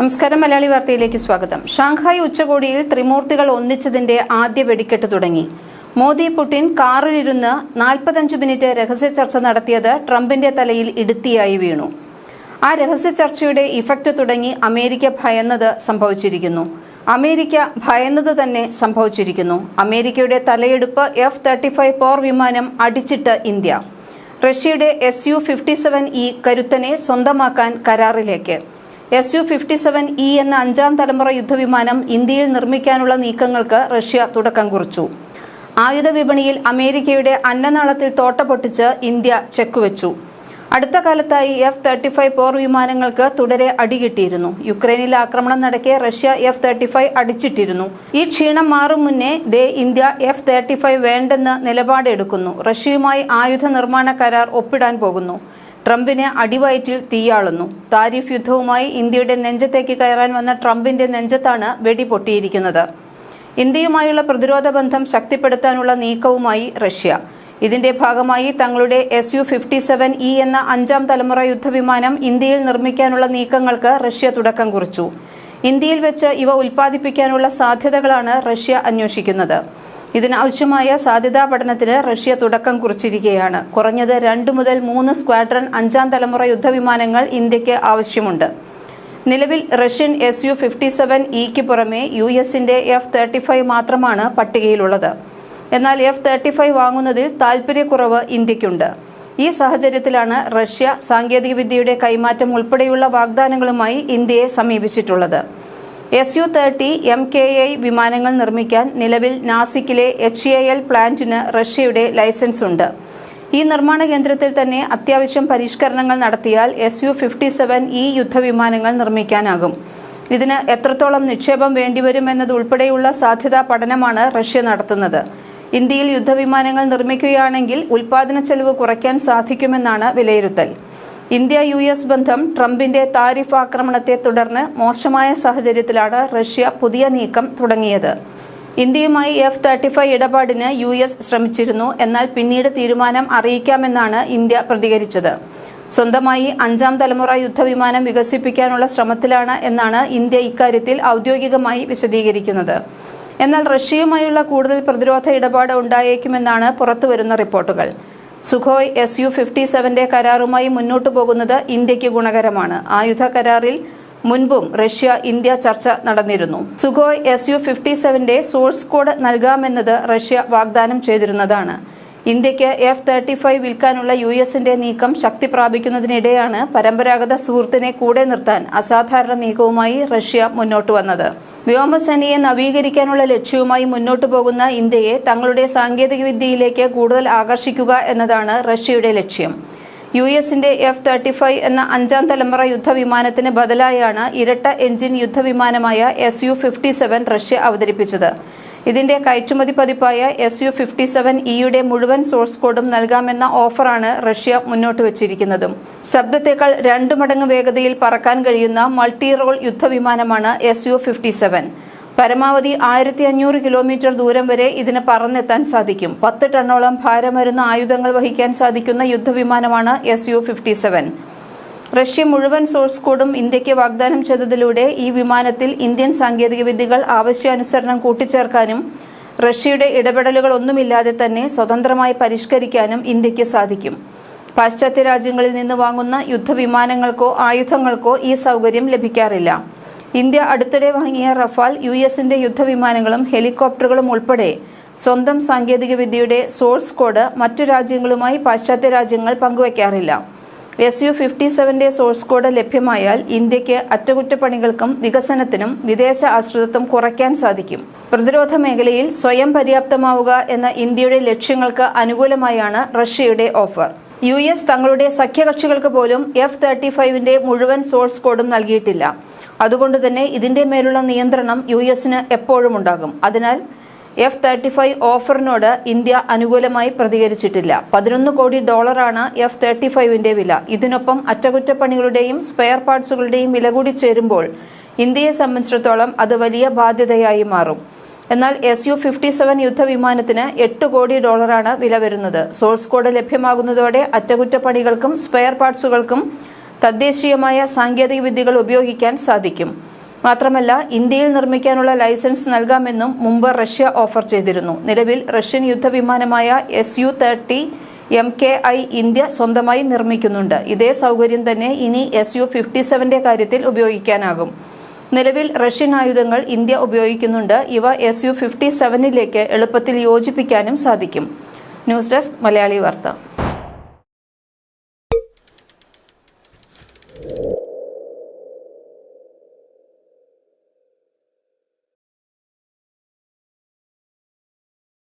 നമസ്കാരം മലയാളി വാർത്തയിലേക്ക് സ്വാഗതം. ഷാങ്ഹായ് ഉച്ചകോടിയിൽ ത്രിമൂർത്തികൾ ഒന്നിച്ചതിന്റെ ആദ്യ വെടിക്കെട്ട് തുടങ്ങി. മോദി പുടിൻ കാറിലിരുന്ന് നാൽപ്പത്തഞ്ച് മിനിറ്റ് രഹസ്യ ചർച്ച നടത്തിയത് ട്രംപിന്റെ തലയിൽ ഇടുത്തിയായി വീണു. ആ രഹസ്യ ചർച്ചയുടെ ഇഫക്റ്റ് തുടങ്ങി അമേരിക്ക ഭയന്നത് സംഭവിച്ചിരിക്കുന്നു. അമേരിക്ക ഭയന്നത് തന്നെ സംഭവിച്ചിരിക്കുന്നു. അമേരിക്കയുടെ തലയെടുപ്പ് എഫ് തേർട്ടി ഫൈവ് പോർ വിമാനം അടിച്ചിട്ട് ഇന്ത്യ. റഷ്യയുടെ S U fifty seven E കരുത്തനെ സ്വന്തമാക്കാൻ കരാറിലേക്ക്. S U fifty seven E എന്ന അഞ്ചാം തലമുറ യുദ്ധവിമാനം ഇന്ത്യയിൽ നിർമ്മിക്കാനുള്ള നീക്കങ്ങൾക്ക് റഷ്യ തുടക്കം കുറിച്ചു. ആയുധ വിപണിയിൽ അമേരിക്കയുടെ അന്നനാളത്തിൽ തോട്ട പൊട്ടിച്ച് ഇന്ത്യ ചെക്കുവെച്ചു. അടുത്ത കാലത്തായി എഫ് തേർട്ടി ഫൈവ് പോർ വിമാനങ്ങൾക്ക് തുടരെ അടികിട്ടിയിരുന്നു. യുക്രൈനിൽ ആക്രമണം നടക്കെ റഷ്യ എഫ് തേർട്ടി ഫൈവ് അടിച്ചിട്ടിരുന്നു. ഈ ക്ഷീണം മാറും മുന്നേ ദേ ഇന്ത്യ എഫ് തേർട്ടി ഫൈവ് വേണ്ടെന്ന് നിലപാടെടുക്കുന്നു. റഷ്യയുമായി ആയുധ നിർമ്മാണ കരാർ ഒപ്പിടാൻ പോകുന്നു. ട്രംപിനെ അടിവയറ്റിൽ തീയാളുന്നു. താരിഫ് യുദ്ധവുമായി ഇന്ത്യയുടെ നെഞ്ചത്തേക്ക് കയറാൻ വന്ന ട്രംപിന്റെ നെഞ്ചത്താണ് വെടിപൊട്ടിയിരിക്കുന്നത് ഇന്ത്യയുമായുള്ള പ്രതിരോധ ബന്ധം ശക്തിപ്പെടുത്താനുള്ള നീക്കവുമായി റഷ്യ. ഇതിന്റെ ഭാഗമായി തങ്ങളുടെ S U fifty seven E എന്ന അഞ്ചാം തലമുറ യുദ്ധവിമാനം ഇന്ത്യയിൽ നിർമ്മിക്കാനുള്ള നീക്കങ്ങൾക്ക് റഷ്യ തുടക്കം കുറിച്ചു. ഇന്ത്യയിൽ വെച്ച് ഇവ ഉൽപ്പാദിപ്പിക്കാനുള്ള സാധ്യതകളാണ് റഷ്യ അന്വേഷിക്കുന്നത്. ഇതിനാവശ്യമായ സാധ്യതാ പഠനത്തിന് റഷ്യ തുടക്കം കുറിച്ചിരിക്കുകയാണ്. കുറഞ്ഞത് രണ്ട് മുതൽ മൂന്ന് സ്ക്വാഡ്രൺ അഞ്ചാം തലമുറ യുദ്ധവിമാനങ്ങൾ ഇന്ത്യയ്ക്ക് ആവശ്യമുണ്ട്. നിലവിൽ Russian S U fifty seven ഇക്ക് പുറമെ യു എസിന്റെ എഫ് തേർട്ടി ഫൈവ് മാത്രമാണ് പട്ടികയിലുള്ളത്. എന്നാൽ എഫ് തേർട്ടി ഫൈവ് വാങ്ങുന്നതിൽ താൽപ്പര്യക്കുറവ് ഇന്ത്യക്കുണ്ട് ഈ സാഹചര്യത്തിലാണ് റഷ്യ സാങ്കേതികവിദ്യയുടെ കൈമാറ്റം ഉൾപ്പെടെയുള്ള വാഗ്ദാനങ്ങളുമായി ഇന്ത്യയെ സമീപിച്ചിട്ടുള്ളത്. S U thirty M K I വിമാനങ്ങൾ നിർമ്മിക്കാൻ നിലവിൽ നാസിക്കിലെ എച്ച് എ എൽ പ്ലാന്റിന് റഷ്യയുടെ ലൈസൻസ് ഉണ്ട് ഈ നിർമ്മാണ കേന്ദ്രത്തിൽ തന്നെ അത്യാവശ്യം പരിഷ്കരണങ്ങൾ നടത്തിയാൽ എസ് യു ഫിഫ്റ്റി സെവൻ ഈ യുദ്ധവിമാനങ്ങൾ നിർമ്മിക്കാനാകും. ഇതിന് എത്രത്തോളം നിക്ഷേപം വേണ്ടിവരും എന്നതുൾപ്പെടെയുള്ള സാധ്യതാ പഠനമാണ് റഷ്യ നടത്തുന്നത്. ഇന്ത്യയിൽ യുദ്ധവിമാനങ്ങൾ നിർമ്മിക്കുകയാണെങ്കിൽ ഉൽപാദന ചെലവ് കുറയ്ക്കാൻ സാധിക്കുമെന്നാണ് വിലയിരുത്തൽ. ഇന്ത്യ യു എസ് ബന്ധം ട്രംപിന്റെ താരിഫ് ആക്രമണത്തെ തുടർന്ന് മോശമായ സാഹചര്യത്തിലാണ് റഷ്യ പുതിയ നീക്കം തുടങ്ങിയത്. ഇന്ത്യയുമായി എഫ് തേർട്ടി ഫൈവ് ഇടപാടിന് യു എസ് ശ്രമിച്ചിരുന്നു. എന്നാൽ പിന്നീട് തീരുമാനം അറിയിക്കാമെന്നാണ് ഇന്ത്യ പ്രതികരിച്ചത്. സ്വന്തമായി അഞ്ചാം തലമുറ യുദ്ധവിമാനം വികസിപ്പിക്കാനുള്ള ശ്രമത്തിലാണ് എന്നാണ് ഇന്ത്യ ഇക്കാര്യത്തിൽ ഔദ്യോഗികമായി വിശദീകരിക്കുന്നത്. എന്നാൽ റഷ്യയുമായുള്ള കൂടുതൽ പ്രതിരോധ ഇടപാട് ഉണ്ടായേക്കുമെന്നാണ് പുറത്തുവരുന്ന റിപ്പോർട്ടുകൾ. സുഖോയ് എസ് യു ഫിഫ്റ്റി സെവന്റെ കരാറുമായി മുന്നോട്ടു പോകുന്നത് ഇന്ത്യയ്ക്ക് ഗുണകരമാണ്. ആയുധ കരാറിൽ മുൻപും റഷ്യ ഇന്ത്യ ചർച്ച നടന്നിരുന്നു. സുഖോയ് എസ് യു ഫിഫ്റ്റി സെവന്റെ സോഴ്സ് കോഡ് നൽകാമെന്നത് റഷ്യ വാഗ്ദാനം ചെയ്തിരുന്നതാണ്. ഇന്ത്യയ്ക്ക് എഫ് തേർട്ടി ഫൈവ് വിൽക്കാനുള്ള യു എസിന്റെ നീക്കം ശക്തി പ്രാപിക്കുന്നതിനിടെയാണ് പരമ്പരാഗത സുഹൃത്തിനെ കൂടെ നിർത്താൻ അസാധാരണ നീക്കവുമായി റഷ്യ മുന്നോട്ട് വന്നത്. വ്യോമസേനയെ നവീകരിക്കാനുള്ള ലക്ഷ്യവുമായി മുന്നോട്ടു പോകുന്ന ഇന്ത്യയെ തങ്ങളുടെ സാങ്കേതികവിദ്യയിലേക്ക് കൂടുതൽ ആകർഷിക്കുക എന്നതാണ് റഷ്യയുടെ ലക്ഷ്യം. യു എസിന്റെ എഫ് തേർട്ടി ഫൈവ് എന്ന അഞ്ചാം തലമുറ യുദ്ധവിമാനത്തിന് ബദലായാണ് ഇരട്ട എഞ്ചിൻ യുദ്ധവിമാനമായ S U fifty seven Russia അവതരിപ്പിച്ചത്. ഇതിന്റെ കയറ്റുമതി പതിപ്പായ എസ് യു ഫിഫ്റ്റി സെവൻ ഇയുടെ മുഴുവൻ സോഴ്സ് കോഡും നൽകാമെന്ന ഓഫറാണ് റഷ്യ മുന്നോട്ട് വച്ചിരിക്കുന്നത്. ശബ്ദത്തേക്കാൾ രണ്ടു മടങ്ങ് വേഗതയിൽ പറക്കാൻ കഴിയുന്ന മൾട്ടി റോൾ യുദ്ധവിമാനമാണ് എസ് യു ഫിഫ്റ്റി സെവൻ പരമാവധി ആയിരത്തി അഞ്ഞൂറ് കിലോമീറ്റർ ദൂരം വരെ ഇതിന് പറന്നെത്താൻ സാധിക്കും. പത്ത് ടണ്ണോളം ഭാരമരുന്ന ആയുധങ്ങൾ വഹിക്കാൻ സാധിക്കുന്ന യുദ്ധവിമാനമാണ് S U fifty seven Russia മുഴുവൻ സോഴ്സ് കോഡും ഇന്ത്യയ്ക്ക് വാഗ്ദാനം ചെയ്തതിലൂടെ ഈ വിമാനത്തിൽ ഇന്ത്യൻ സാങ്കേതികവിദ്യകൾ ആവശ്യാനുസരണം കൂട്ടിച്ചേർക്കാനും റഷ്യയുടെ ഇടപെടലുകൾ ഒന്നുമില്ലാതെ തന്നെ സ്വതന്ത്രമായി പരിഷ്കരിക്കാനും ഇന്ത്യയ്ക്ക് സാധിക്കും. പാശ്ചാത്യ രാജ്യങ്ങളിൽ നിന്ന് വാങ്ങുന്ന യുദ്ധവിമാനങ്ങൾക്കോ ആയുധങ്ങൾക്കോ ഈ സൗകര്യം ലഭിക്കാറില്ല. ഇന്ത്യ അടുത്തിടെ വാങ്ങിയ റഫാൽ യു എസിന്റെ യുദ്ധവിമാനങ്ങളും ഹെലികോപ്റ്ററുകളും ഉൾപ്പെടെ സ്വന്തം സാങ്കേതികവിദ്യയുടെ സോഴ്സ് കോഡ് മറ്റു രാജ്യങ്ങളുമായി പാശ്ചാത്യ രാജ്യങ്ങൾ പങ്കുവയ്ക്കാറില്ല എസ് യു ഫിഫ്റ്റി സെവന്റെ സോഴ്സ് കോഡ് ലഭ്യമായാൽ ഇന്ത്യയ്ക്ക് അറ്റകുറ്റപ്പണികൾക്കും വികസനത്തിനും വിദേശ ആശ്രിതത്വം കുറയ്ക്കാൻ സാധിക്കും. പ്രതിരോധ മേഖലയിൽ സ്വയം പര്യാപ്തമാവുക എന്ന ഇന്ത്യയുടെ ലക്ഷ്യങ്ങൾക്ക് അനുകൂലമായാണ് റഷ്യയുടെ ഓഫർ യു എസ് തങ്ങളുടെ സഖ്യകക്ഷികൾക്ക് പോലും എഫ് തേർട്ടി ഫൈവിന്റെ മുഴുവൻ സോഴ്സ് കോഡും നൽകിയിട്ടില്ല. അതുകൊണ്ട് തന്നെ ഇതിന്റെ മേലുള്ള നിയന്ത്രണം യു എസിന് എപ്പോഴും ഉണ്ടാകും. അതിനാൽ എഫ് തേർട്ടി ഫൈവ് ഓഫറിനോട് ഇന്ത്യ അനുകൂലമായി പ്രതികരിച്ചിട്ടില്ല. പതിനൊന്ന് കോടി ഡോളറാണ് എഫ് തേർട്ടി ഫൈവിന്റെ വില. ഇതിനൊപ്പം അറ്റകുറ്റപ്പണികളുടെയും സ്പെയർ പാർട്സുകളുടെയും വില കൂടി ചേരുമ്പോൾ ഇന്ത്യയെ സംബന്ധിച്ചിടത്തോളം അത് വലിയ ബാധ്യതയായി മാറും. എന്നാൽ എസ് യു ഫിഫ്റ്റി സെവൻ യുദ്ധവിമാനത്തിന് എട്ട് കോടി ഡോളറാണ് വില വരുന്നത്. സോഴ്സ് കോഡ് ലഭ്യമാകുന്നതോടെ അറ്റകുറ്റപ്പണികൾക്കും സ്പെയർ പാർട്സുകൾക്കും തദ്ദേശീയമായ സാങ്കേതിക വിദ്യകൾ ഉപയോഗിക്കാൻ സാധിക്കും. മാത്രമല്ല ഇന്ത്യയിൽ നിർമ്മിക്കാനുള്ള ലൈസൻസ് നൽകാമെന്നും മുമ്പ് റഷ്യ ഓഫർ ചെയ്തിരുന്നു. നിലവിൽ Russian യുദ്ധവിമാനമായ S U thirty M K I India സ്വന്തമായി നിർമ്മിക്കുന്നുണ്ട്. ഇതേ സൗകര്യം തന്നെ ഇനി എസ് യു ഫിഫ്റ്റി സെവന്റെ കാര്യത്തിൽ ഉപയോഗിക്കാനാകും. നിലവിൽ റഷ്യൻ ആയുധങ്ങൾ ഇന്ത്യ ഉപയോഗിക്കുന്നുണ്ട്. ഇവ എസ് യു ഫിഫ്റ്റി സെവനിലേക്ക് എളുപ്പത്തിൽ യോജിപ്പിക്കാനും സാധിക്കും. ന്യൂസ് ഡെസ്ക് മലയാളി വാർത്ത.